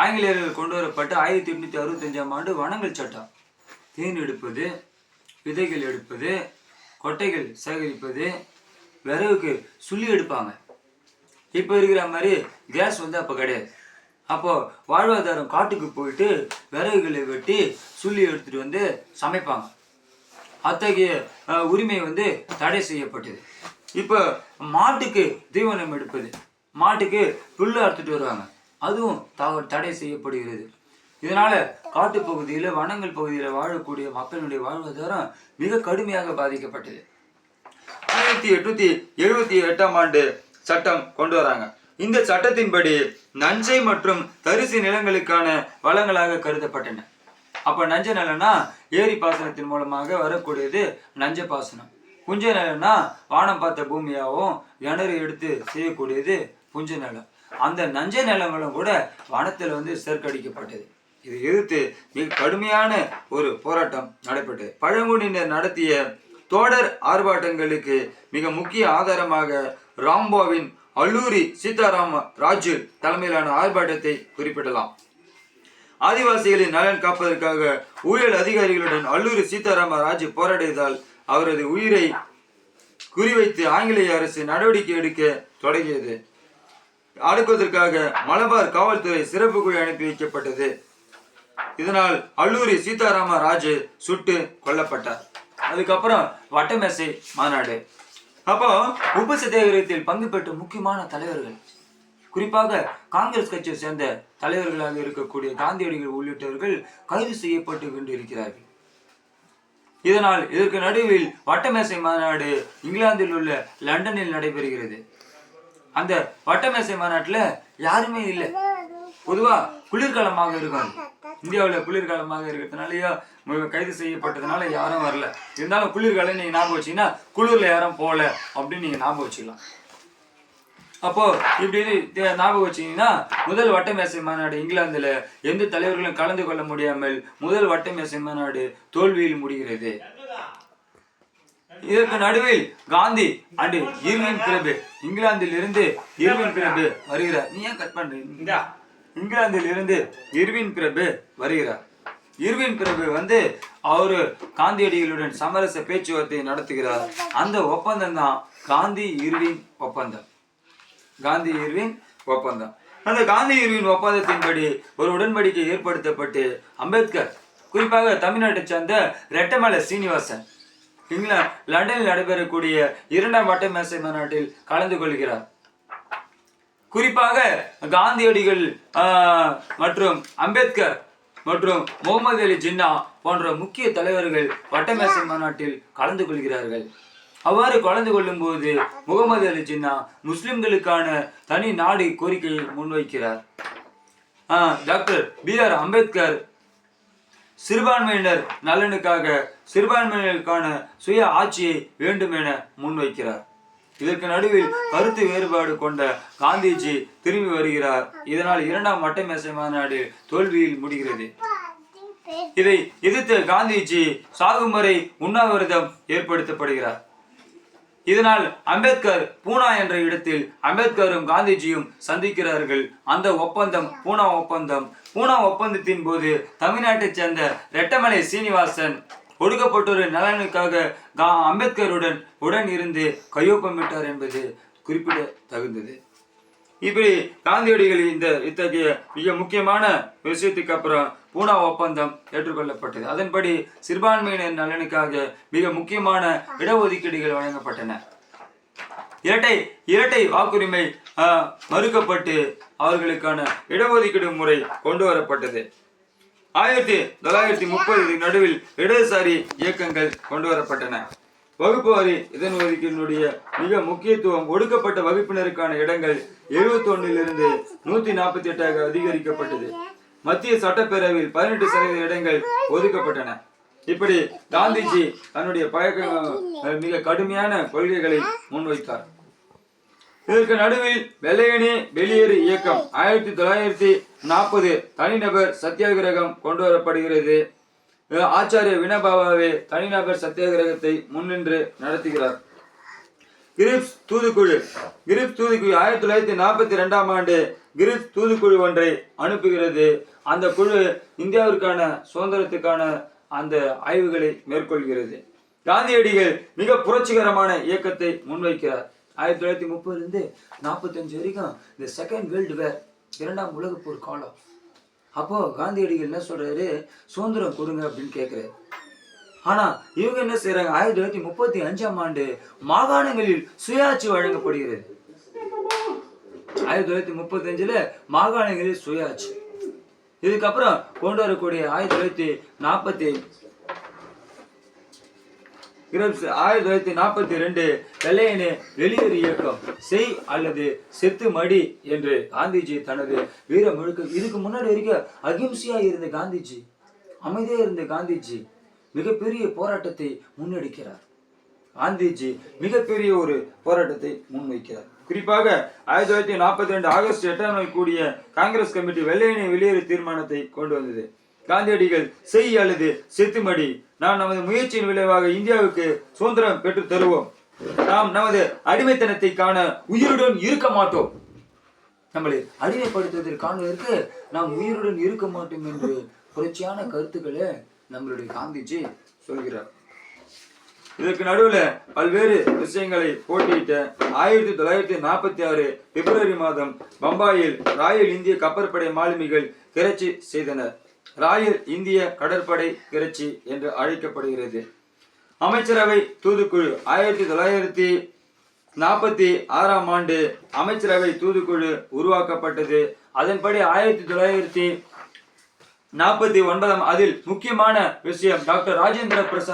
ஆங்கிலேயர்கள் கொண்டு வரப்பட்ட ஆயிரத்தி எட்நூத்தி அறுபத்தஞ்சாம் ஆண்டு வனங்கள் சட்டம். தேன் எடுப்பது விதைகள் எடுப்பது கொட்டைகள் சேகரிப்பது விறகுக்கு சுள்ளி எடுப்பாங்க. இப்போ இருக்கிற மாதிரி கேஸ் வந்து அப்போ கிடையாது. அப்போது வாழ்வாதாரம் காட்டுக்கு போயிட்டு விறகுகளை வெட்டி சுள்ளி எடுத்துகிட்டு வந்து சமைப்பாங்க. அத்தகைய உரிமை வந்து தடை செய்யப்பட்டது. இப்போ மாட்டுக்கு தீவனம் எடுப்பது. மாட்டுக்கு புல்லு அறுத்துட்டு வருவாங்க. அதுவும் தவ தடை செய்யப்படுகிறது. இதனால காட்டுப்பகுதியில் வனங்கள் பகுதியில் வாழக்கூடிய மக்களுடைய வாழ்வாதாரம் மிக கடுமையாக பாதிக்கப்பட்டது. ஆயிரத்தி எட்நூத்தி எழுபத்தி எட்டாம் ஆண்டு சட்டம் கொண்டு வராங்க. இந்த சட்டத்தின்படி நஞ்சை மற்றும் தரிசு நிலங்களுக்கான வளங்களாக கருதப்பட்டன. அப்ப நஞ்ச நிலம்னா ஏரி பாசனத்தின் மூலமாக வரக்கூடியது நஞ்ச பாசனம். புஞ்ச நிலம்னா வானம் பார்த்த பூமியாகவும் கிணறு எடுத்து செய்யக்கூடியது புஞ்ச நிலம். அந்த நஞ்சை நிலங்களும் கூட வனத்தில் வந்து சேர்க்கடிக்கப்பட்டது. இதை எதிர்த்து மிக கடுமையான ஒரு போராட்டம் நடைபெற்றது. பழங்குடியினர் நடத்திய தோடர் ஆர்ப்பாட்டங்களுக்கு மிக முக்கிய ஆதாரமாக ராம்போவின் அல்லூரி சீதாராம ராஜு தலைமையிலான ஆர்ப்பாட்டத்தை குறிப்பிடலாம். ஆதிவாசிகளின் நலன் காப்பதற்காக ஊழல் அதிகாரிகளுடன் அல்லூரி சீதாராம ராஜு போராடியதால் அவரது உயிரை குறிவைத்து ஆங்கிலேய அரசு நடவடிக்கை எடுக்க தொடங்கியது. அடக்குவதற்காக மலபார் காவல்துறை சிறப்பு குழு அனுப்பி வைக்கப்பட்டது. இதனால் அல்லூரி சீதாராம ராஜு சுட்டு கொல்லப்பட்டார். அதுக்கப்புறம் வட்டமேசை மாநாடு. அப்போ உப்பு சத்தியாகிரகத்தில் பங்கு பெற்ற முக்கியமான தலைவர்கள். குறிப்பாக காங்கிரஸ் கட்சியை சேர்ந்த தலைவர்களாக இருக்கக்கூடிய காந்தியடிகள் உள்ளிட்டவர்கள் கைது செய்யப்பட்டு கொண்டிருக்கிறார்கள். இதனால் இதற்கு நடுவில் வட்டமேசை மாநாடு இங்கிலாந்தில் உள்ள லண்டனில் நடைபெறுகிறது. அந்த வட்டமேசை மாநாட்டில் யாருமே இல்லை. பொதுவா குளிர்காலமாக இருக்கும். இந்தியாவில் குளிர்காலமாக இருக்கிறதுனாலயோ கைது செய்யப்பட்டதுனால யாரும் வரல. இருந்தாலும் குளிர்காலம் நீங்க ஞாபகம் வச்சீங்கன்னா குளிரில் யாரும் போகல அப்படின்னு நீங்க ஞாபகம் வச்சுக்கலாம். அப்போ இப்படி ஞாபகம் வச்சீங்கன்னா முதல் வட்டமேசை மாநாடு இங்கிலாந்துல எந்த தலைவர்களும் கலந்து கொள்ள முடியாமல் முதல் வட்டமேசை மாநாடு தோல்வியில் முடிகிறது. இதற்கு நடுவில் காந்தி அண்டு இர்வின் பிரபு இங்கிலாந்தில் இருந்து இர்வின் பிரபு வருகிறார். நீ ஏன் கட் பண்றீங்க இங்கிலாந்தில் இருந்து இர்வின் பிரபு வருகிறார். இர்வின் பிரபு வந்து அவரு காந்தியடிகளுடன் சமரச பேச்சுவார்த்தை நடத்துகிறார். அந்த ஒப்பந்தம் தான் காந்தி இர்வின் ஒப்பந்தம். காந்தி இர்வின் ஒப்பந்தம். அந்த காந்தி இர்வின் ஒப்பந்தத்தின்படி ஒரு உடன்படிக்கை ஏற்படுத்தப்பட்டு அம்பேத்கர் குறிப்பாக தமிழ்நாட்டை சேர்ந்த ரெட்டமலை சீனிவாசன் இங்கிலாந்து லண்டனில் நடைபெறக்கூடிய இரண்டாம் வட்ட மேசை மாநாட்டில் கலந்து கொள்கிறார். குறிப்பாக காந்தியடிகள் ஆஹ், மற்றும் அம்பேத்கர் மற்றும் முகமது அலி ஜின்னா போன்ற முக்கிய தலைவர்கள் வட்டமேசை மாநாட்டில் கலந்து கொள்கிறார்கள். அவ்வாறு கலந்து கொள்ளும்போது முகமது அலி ஜின்னா முஸ்லிம்களுக்கான தனி நாடு கோரிக்கையை முன்வைக்கிறார். ஆஹ், டாக்டர் பி ஆர் அம்பேத்கர் சிறுபான்மையினர் நலனுக்காக சிறுபான்மையினருக்கான சுய ஆட்சியை வேண்டும் என முன்வைக்கிறார். இதற்கு நடுவில் கருத்து வேறுபாடு கொண்ட காந்திஜி திரும்பி வருகிறார். இதனால் இரண்டாம் வட்டமேசை மாநாடு தோல்வியில் முடிகிறது. இதை எதிர்த்து காந்திஜி சாகும் வரை உண்ணாவிரதம் ஏற்படுத்தப்படுகிறார். இதனால் அம்பேத்கர் பூனா என்ற இடத்தில் அம்பேத்கரும் காந்திஜியும் சந்திக்கிறார்கள். அந்த ஒப்பந்தம் பூனா ஒப்பந்தம். பூனா ஒப்பந்தத்தின் போது தமிழ்நாட்டைச் சேர்ந்த ரெட்டமலை சீனிவாசன் ஒடுக்கப்பட்டோர் நலனுக்காக கா அம்பேத்கருடன் உடன் இருந்து கையொப்பமிட்டார் என்பது குறிப்பிட தகுந்தது இப்படி காந்தியடிகள் இந்த இத்தகைய மிக முக்கியமான விஷயத்துக்கு அப்புறம் பூனா ஒப்பந்தம் ஏற்றுக்கொள்ளப்பட்டது. அதன்படி சிறுபான்மையினர் நலனுக்காக மிக முக்கியமான இடஒதுக்கீடுகள் வழங்கப்பட்டன. இரட்டை இரட்டை வாக்குரிமை மறுக்கப்பட்டு அவர்களுக்கான இடஒதுக்கீடு முறை கொண்டு வரப்பட்டது. ஆயிரத்தி தொள்ளாயிரத்தி முப்பது நடுவில் இடதுசாரி இயக்கங்கள் கொண்டு வரப்பட்டன. வகுப்பு வரி இதன் ஒதுக்கீட்டினுடைய மிக முக்கியத்துவம் ஒடுக்கப்பட்ட வகுப்பினருக்கான இடங்கள் 71 இருந்து நூத்தி நாற்பத்தி எட்டாக அதிகரிக்கப்பட்டது. மத்திய சட்டப்பேரவையில் பதினெட்டு சதவீத இடங்கள் ஒதுக்கப்பட்டன. இப்படி காந்திஜி தன்னுடைய பழக்க மிக கடுமையான கொள்கைகளை முன்வைத்தார். இதற்கு நடுவில் வெள்ளையனே வெளியேறு இயக்கம் ஆயிரத்தி தொள்ளாயிரத்தி நாற்பது தனிநபர் சத்தியாகிரகம் கொண்டு வரப்படுகிறது. ஆச்சாரிய வினபாபாவே தனிநபர் சத்தியாகிரகத்தை முன்னின்று நடத்துகிறார். கிரிப்ஸ் தூதுக்குழு. கிரிப்ஸ் தூதுக்குழு ஆயிரத்தி தொள்ளாயிரத்தி நாற்பத்தி ரெண்டாம் ஆண்டு கிரிப்ஸ் தூதுக்குழு ஒன்றை அனுப்புகிறது. அந்த குழு இந்தியாவிற்கான சுதந்திரத்துக்கான அந்த ஆய்வுகளை மேற்கொள்கிறது. காந்தியடிகள் மிக புரட்சிகரமான இயக்கத்தை முன்வைக்கிறார். ஆயிரத்தி தொள்ளாயிரத்தி முப்பதுலேருந்து நாற்பத்தஞ்சு வரைக்கும் இந்த செகண்ட் வேர்ல்டு வேர் இரண்டாம் உலகப்பூர் காலம். அப்போ காந்தியடிகள் என்ன சொல்றாரு? சுதந்திரம் கொடுங்க அப்படின்னு கேட்குறாரு ஆனா இவங்க என்ன செய்றாங்க? ஆயிரத்தி தொள்ளாயிரத்தி முப்பத்தி அஞ்சாம் ஆண்டு மாகாணங்களில் சுயாட்சி வழங்கப்படுகிறது. ஆயிரத்தி தொள்ளாயிரத்தி முப்பத்தி அஞ்சுல மாகாணங்களில் சுயாட்சி. இதுக்கப்புறம் கொண்டு வரக்கூடிய ஆயிரத்தி தொள்ளாயிரத்தி நாற்பத்தி கிரப்ஸ் ஆயிரத்தி தொள்ளாயிரத்தி நாற்பத்தி ரெண்டு வெள்ளையனே வெளியேறு இயக்கம். செய் அல்லது செத்து மடி என்று காந்திஜி தனது வீர முழுக்க இதுக்கு முன்னாடி வரைக்கும் அகிம்சையா இருந்த காந்திஜி அமைதியா இருந்த காந்திஜி மிகப்பெரிய போராட்டத்தை முன்னெடுக்கிறார். காந்திஜி மிகப்பெரிய ஒரு போராட்டத்தை முன்வைக்கிறார். குறிப்பாக ஆயிரத்தி தொள்ளாயிரத்தி நாற்பத்தி ரெண்டு ஆகஸ்ட் எட்டாம் நாள் கூடிய காங்கிரஸ் கமிட்டி வெள்ளையனை வெளியேறு தீர்மானத்தை கொண்டு வந்தது. காந்தியடிகள் செய் அல்லது செத்துமடி. நாம் நமது முயற்சியின் விளைவாக இந்தியாவுக்கு சுதந்திரம் பெற்று தருவோம். நாம் நமது அடிமைத்தனத்தை காண உயிருடன் இருக்க மாட்டோம். நம்மளை அடிமைப்படுத்துவதில் காண்பதற்கு நாம் உயிருடன் இருக்க மாட்டோம் என்று புரட்சியான கருத்துக்களை நம்மளுடைய காந்திஜி சொல்கிறார். இதற்கு நடுவுல பல்வேறு விஷயங்களை போட்டியிட்ட ஆயிரத்தி தொள்ளாயிரத்தி நாற்பத்தி ஆறு பிப்ரவரி மாதம் பம்பாயில் ராயல் இந்திய கப்பற்படை மாலுமிகள் கிளர்ச்சி செய்தனர். ராயல் இந்திய கடற்படை கிளர்ச்சி என்று அழைக்கப்படுகிறது. அமைச்சரவை தூதுக்குழு ஆயிரத்தி தொள்ளாயிரத்தி நாற்பத்தி ஆறாம் ஆண்டு அமைச்சரவை தூதுக்குழு உருவாக்கப்பட்டது. அதன்படி ஆயிரத்தி தொள்ளாயிரத்தி நாற்பத்தி ஒன்பதாம் அதில் முக்கியமான விஷயம் டாக்டர் ராஜேந்திர பிரசாத்